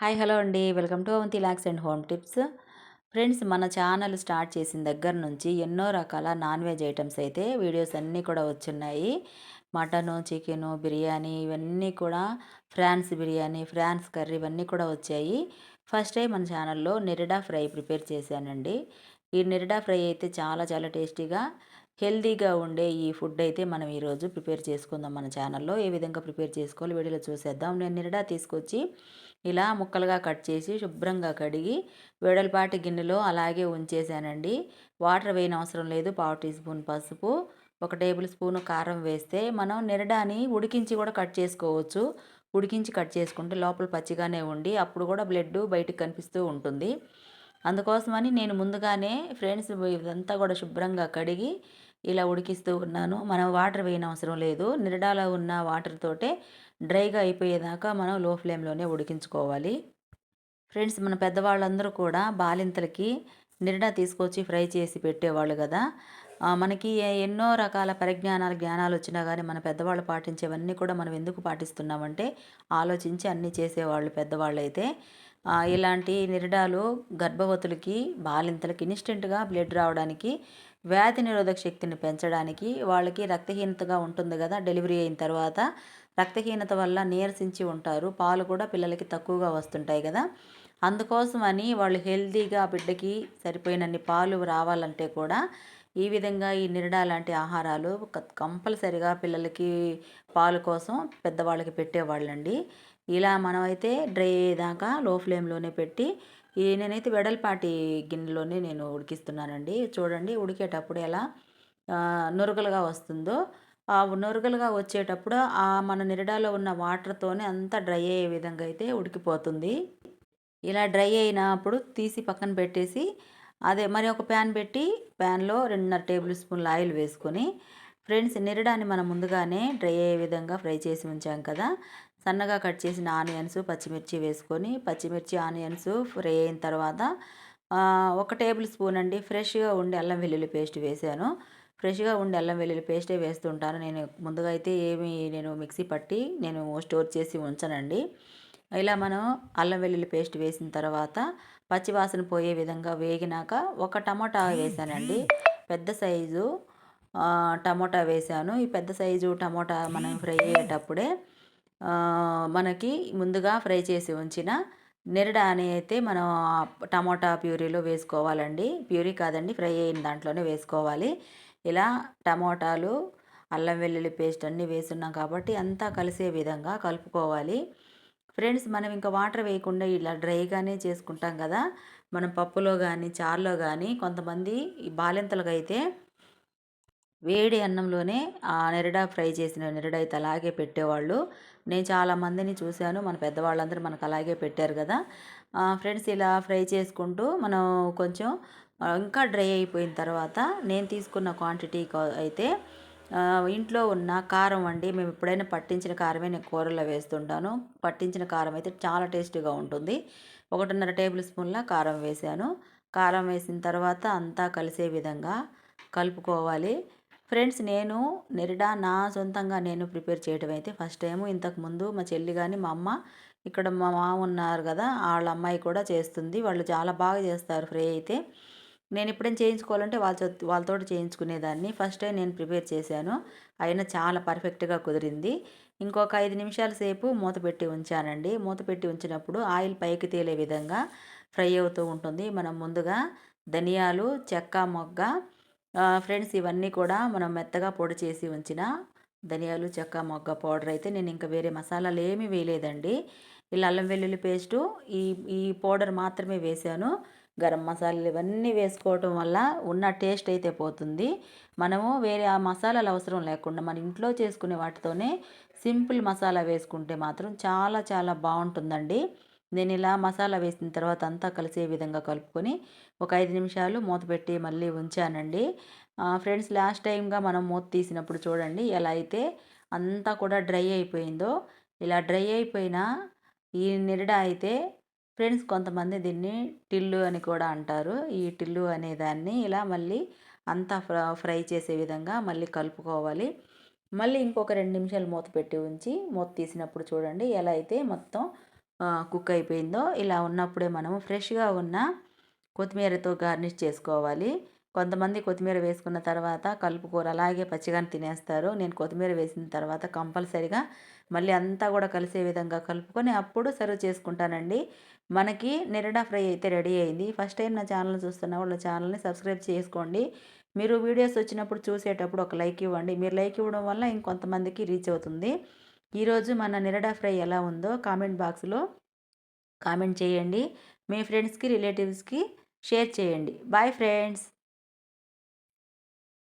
Hi hello అండి. Welcome to Avanthi locks and home tips. Friends మన channel start చేసిన దగ్గర నుంచి ఎన్నో రకాల నాన్ వెజ్ ఐటమ్స్ అయితే వీడియోస్ అన్నీ కూడా వచ్చున్నాయి. మటను చికెను బిర్యానీ ఇవన్నీ కూడా ఫ్రాన్స్ బిర్యానీ ఫ్రాన్స్ కర్రీ ఇవన్నీ కూడా వచ్చాయి. ఫస్ట్ టైం మన ఛానల్లో నిరిడా ఫ్రై ప్రిపేర్ చేశానండి. ఈ నిరిడా ఫ్రై అయితే చాలా చాలా టేస్టీగా హెల్తీగా ఉండే ఈ ఫుడ్ అయితే మనం ఈరోజు ప్రిపేర్ చేసుకుందాం మన ఛానల్లో. ఏ విధంగా ప్రిపేర్ చేసుకోవాలి వీడియోలో చూసేద్దాం. నేను నిరిడా తీసుకొచ్చి ఇలా ముక్కలుగా కట్ చేసి శుభ్రంగా కడిగి వేడలపాటి గిన్నెలో అలాగే ఉంచేసానండి వాటర్ వేయనవసరం లేదు పావు టీ స్పూన్ పసుపు ఒక టేబుల్ స్పూన్ కారం వేస్తే మనం నిరడాని ఉడికించి కూడా కట్ చేసుకోవచ్చు. ఉడికించి కట్ చేసుకుంటే లోపల పచ్చిగానే ఉండి అప్పుడు కూడా బ్లడ్ బయటకు కనిపిస్తూ ఉంటుంది. అందుకోసమని నేను ముందుగానే ఫ్రెండ్స్ ఇదంతా కూడా శుభ్రంగా కడిగి ఇలా ఉడికిస్తూ ఉన్నాను. మనం వాటర్ వేయనవసరం లేదు నిరడాలో ఉన్న వాటర్ తోటే డ్రైగా అయిపోయేదాకా మనం లో ఫ్లేమ్లోనే ఉడికించుకోవాలి. ఫ్రెండ్స్ మన పెద్దవాళ్ళందరూ కూడా బాలింతలకి నిరడా తీసుకొచ్చి ఫ్రై చేసి పెట్టేవాళ్ళు కదా. మనకి ఎన్నో రకాల పరిజ్ఞానాలు జ్ఞానాలు వచ్చినా కానీ మన పెద్దవాళ్ళు పాటించేవన్నీ కూడా మనం ఎందుకు పాటిస్తున్నామంటే ఆలోచించి అన్నీ చేసేవాళ్ళు పెద్దవాళ్ళు అయితే ఇలాంటి నిరడాలు గర్భవతులకి బాలింతలకి ఇన్స్టెంట్గా బ్లడ్ రావడానికి వ్యాధి నిరోధక శక్తిని పెంచడానికి వాళ్ళకి రక్తహీనతగా ఉంటుంది కదా డెలివరీ అయిన తర్వాత. రక్తహీనత వల్ల నీరసించి ఉంటారు పాలు కూడా పిల్లలకి తక్కువగా వస్తుంటాయి కదా. అందుకోసమని వాళ్ళు హెల్తీగా బిడ్డకి సరిపోయినన్ని పాలు రావాలంటే కూడా ఈ విధంగా ఈ నిరడా లాంటి ఆహారాలు కంపల్సరిగా పిల్లలకి పాలు కోసం పెద్దవాళ్ళకి పెట్టేవాళ్ళండి. ఇలా మనమైతే డ్రై అయ్యేదాకా లో ఫ్లేమ్లోనే పెట్టి ఈ నేనైతే వెడల్పాటి గిన్నెలోనే నేను ఉడికిస్తున్నానండి. చూడండి ఉడికేటప్పుడు ఎలా నురగలుగా వస్తుందో. ఆ నురగలుగా వచ్చేటప్పుడు ఆ మన నిరడాలో ఉన్న వాటర్తోనే అంతా డ్రై అయ్యే విధంగా అయితే ఉడికిపోతుంది. ఇలా డ్రై అయినప్పుడు తీసి పక్కన పెట్టేసి అదే మరి ఒక ప్యాన్ పెట్టి ప్యాన్లో రెండున్నర టేబుల్ స్పూన్ల ఆయిల్ వేసుకొని ఫ్రెండ్స్ నిరడాన్ని మనం ముందుగానే డ్రై అయ్యే విధంగా ఫ్రై చేసి ఉంచాం కదా. సన్నగా కట్ చేసిన ఆనియన్స్ పచ్చిమిర్చి వేసుకొని పచ్చిమిర్చి ఆనియన్స్ ఫ్రై అయిన తర్వాత ఒక టేబుల్ స్పూన్ అండి ఫ్రెష్గా ఉండి అల్లం వెల్లుల్లి పేస్ట్ వేసాను. ఫ్రెష్గా ఉండి అల్లం వెల్లుల్లి పేస్టే వేస్తుంటాను. నేను ముందుగా అయితే ఏమి నేను మిక్సీ పట్టి నేను స్టోర్ చేసి ఉంచనండి. ఇలా మనం అల్లం వెల్లుల్లి పేస్ట్ వేసిన తర్వాత పచ్చివాసన పోయే విధంగా వేగినాక ఒక టమాటా వేసానండి. పెద్ద సైజు టమోటా వేసాను. ఈ పెద్ద సైజు టమోటా మనం ఫ్రై అయ్యేటప్పుడే మనకి ముందుగా ఫ్రై చేసి ఉంచిన నెరడ అయితే మనం టమోటా ప్యూరీలో వేసుకోవాలండి. ప్యూరీ కాదండి ఫ్రై అయిన దాంట్లోనే వేసుకోవాలి. ఇలా టమోటాలు అల్లం వెల్లుల్లి పేస్ట్ అన్నీ వేస్తున్నాం కాబట్టి అంతా కలిసే విధంగా కలుపుకోవాలి. ఫ్రెండ్స్ మనం ఇంకా వాటర్ వేయకుండా ఇలా డ్రైగానే చేసుకుంటాం కదా. మనం పప్పులో కానీ చారులో కానీ కొంతమంది ఈ బాలింతలకు అయితే వేడి అన్నంలోనే ఆ నెరడా ఫ్రై చేసిన నెరడ అయితే అలాగే పెట్టేవాళ్ళు. నేను చాలామందిని చూశాను. మన పెద్దవాళ్ళందరూ మనకు అలాగే పెట్టారు కదా. ఫ్రెండ్స్ ఇలా ఫ్రై చేసుకుంటూ మనం కొంచెం ఇంకా డ్రై అయిపోయిన తర్వాత నేను తీసుకున్న క్వాంటిటీ అయితే ఇంట్లో ఉన్న కారం అండి. మేము ఎప్పుడైనా పట్టించిన కారమే నేను కూరల్లో వేస్తుంటాను. పట్టించిన కారం అయితే చాలా టేస్టీగా ఉంటుంది. ఒకటిన్నర టేబుల్ స్పూన్ల కారం వేసాను కారం వేసిన తర్వాత అంతా కలిసే విధంగా కలుపుకోవాలి. ఫ్రెండ్స్ నేను నెరిడా నా సొంతంగా నేను ప్రిపేర్ చేయడం అయితే ఫస్ట్ టైము. ఇంతకుముందు మా చెల్లి కానీ మా అమ్మ ఇక్కడ మా మామ ఉన్నారు కదా వాళ్ళ అమ్మాయి కూడా చేస్తుంది. వాళ్ళు చాలా బాగా చేస్తారు ఫ్రై అయితే. నేను ఎప్పుడైనా చేయించుకోవాలంటే వాళ్ళతో వాళ్ళతో చేయించుకునేదాన్ని. ఫస్ట్ టైం నేను ప్రిపేర్ చేశాను. అయినా చాలా పర్ఫెక్ట్గా కుదిరింది. ఇంకొక ఐదు నిమిషాల సేపు మూత పెట్టి ఉంచానండి. మూత పెట్టి ఉంచినప్పుడు ఆయిల్ పైకి తేలే విధంగా ఫ్రై అవుతూ ఉంటుంది. మనం ముందుగా ధనియాలు చెక్క మొగ్గ ఫ్రెండ్స్ ఇవన్నీ కూడా మనం మెత్తగా పొడి చేసి ఉంచిన ధనియాలు చెక్క మొగ్గ పౌడర్ అయితే నేను ఇంకా వేరే మసాలాలు ఏమీ వేయలేదండి. ఇలా అల్లం వెల్లుల్లి పేస్టు ఈ ఈ పౌడర్ మాత్రమే వేసాను. గరం మసాలాలు ఇవన్నీ వేసుకోవటం వల్ల ఉన్న టేస్ట్ అయితే పోతుంది. మనము వేరే ఆ మసాలాలు అవసరం లేకుండా మన ఇంట్లో చేసుకునే వాటితోనే సింపుల్ మసాలా వేసుకుంటే మాత్రం చాలా చాలా బాగుంటుందండి. నేను ఇలా మసాలా వేసిన తర్వాత అంతా కలిసే విధంగా కలుపుకొని ఒక ఐదు నిమిషాలు మూత పెట్టి మళ్ళీ ఉంచానండి. ఫ్రెండ్స్ లాస్ట్ టైంగా మనం మూత తీసినప్పుడు చూడండి ఎలా అయితే అంతా కూడా డ్రై అయిపోయిందో ఇలా డ్రై అయిపోయిన ఈ నిరడ అయితే ఫ్రెండ్స్ కొంతమంది దీన్ని టిల్లు అని కూడా అంటారు. ఈ టిల్లు అనేదాన్ని ఇలా మళ్ళీ అంతా ఫ్రై చేసే విధంగా మళ్ళీ కలుపుకోవాలి. మళ్ళీ ఇంకొక రెండు నిమిషాలు మూత పెట్టి ఉంచి మూత తీసినప్పుడు చూడండి ఎలా అయితే మొత్తం కుక్ అయిపోయిందో ఇలా ఉన్నప్పుడే మనము ఫ్రెష్గా ఉన్న కొత్తిమీరతో గార్నిష్ చేసుకోవాలి. కొంతమంది కొత్తిమీర వేసుకున్న తర్వాత కలుపుకూర అలాగే పచ్చిగాని తినేస్తారు. నేను కొత్తిమీర వేసిన తర్వాత కంపల్సరిగా మళ్ళీ అంతా కూడా కలిసే విధంగా కలుపుకొని అప్పుడు సర్వ్ చేసుకుంటానండి. మనకి నిరడా ఫ్రై అయితే రెడీ అయింది. ఫస్ట్ టైం నా ఛానల్ చూస్తున్న వాళ్ళ ఛానల్ని సబ్స్క్రైబ్ చేసుకోండి. మీరు వీడియోస్ వచ్చినప్పుడు చూసేటప్పుడు ఒక లైక్ ఇవ్వండి. మీరు లైక్ ఇవ్వడం వల్ల ఇంకొంతమందికి రీచ్ అవుతుంది. ఈరోజు మన నిరడా ఫ్రై ఎలా ఉందో కామెంట్ బాక్స్లో కామెంట్ చేయండి. మీ ఫ్రెండ్స్కి రిలేటివ్స్కి షేర్ చేయండి. Bye friends!